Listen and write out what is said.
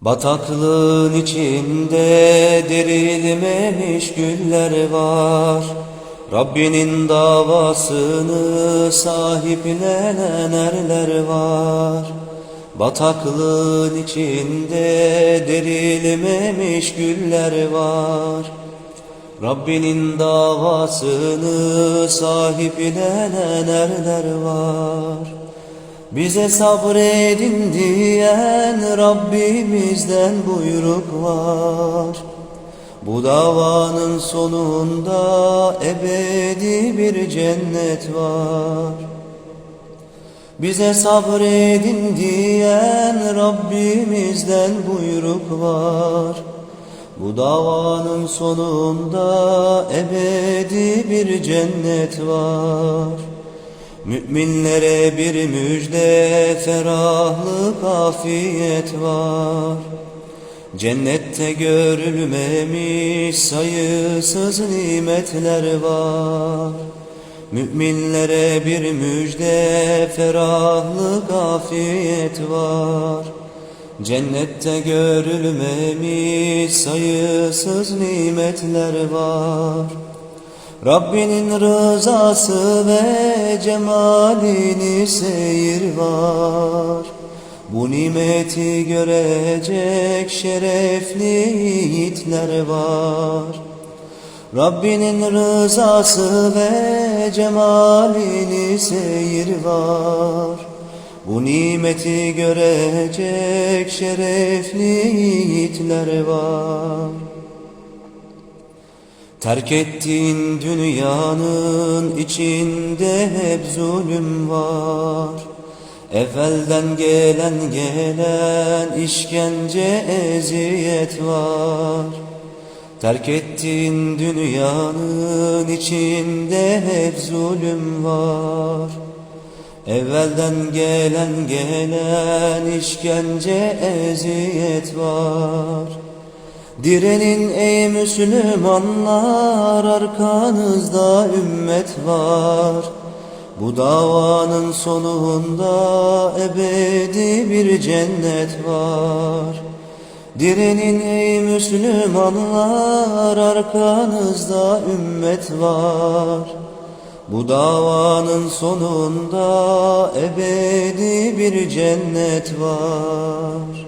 Bataklığın içinde derilmemiş güller var. Rabbinin davasını sahiplenen erler var. Bataklığın içinde derilmemiş güller var. Rabbinin davasını sahiplenen erler var. Bize sabredin diyen Rabbimizden buyruk var. Bu davanın sonunda ebedi bir cennet var. Bize sabredin diyen Rabbimizden buyruk var. Bu davanın sonunda ebedi bir cennet var. Müminlere bir müjde, ferahlık, afiyet var. Cennette görülmemiş sayısız nimetler var. Müminlere bir müjde, ferahlık, afiyet var. Cennette görülmemiş sayısız nimetler var. Rabbinin rızası ve cemalini seyir var. Bu nimeti görecek şerefli yiğitler var. Rabbinin rızası ve cemalini seyir var. Bu nimeti görecek şerefli yiğitler var. Terk ettiğin dünyanın içinde hep zulüm var. Evvelden gelen gelen işkence eziyet var. Terk ettiğin dünyanın içinde hep zulüm var. Evvelden gelen gelen işkence eziyet var. Direnin ey Müslümanlar arkanızda ümmet var. Bu davanın sonunda ebedi bir cennet var. Direnin ey Müslümanlar arkanızda ümmet var. Bu davanın sonunda ebedi bir cennet var.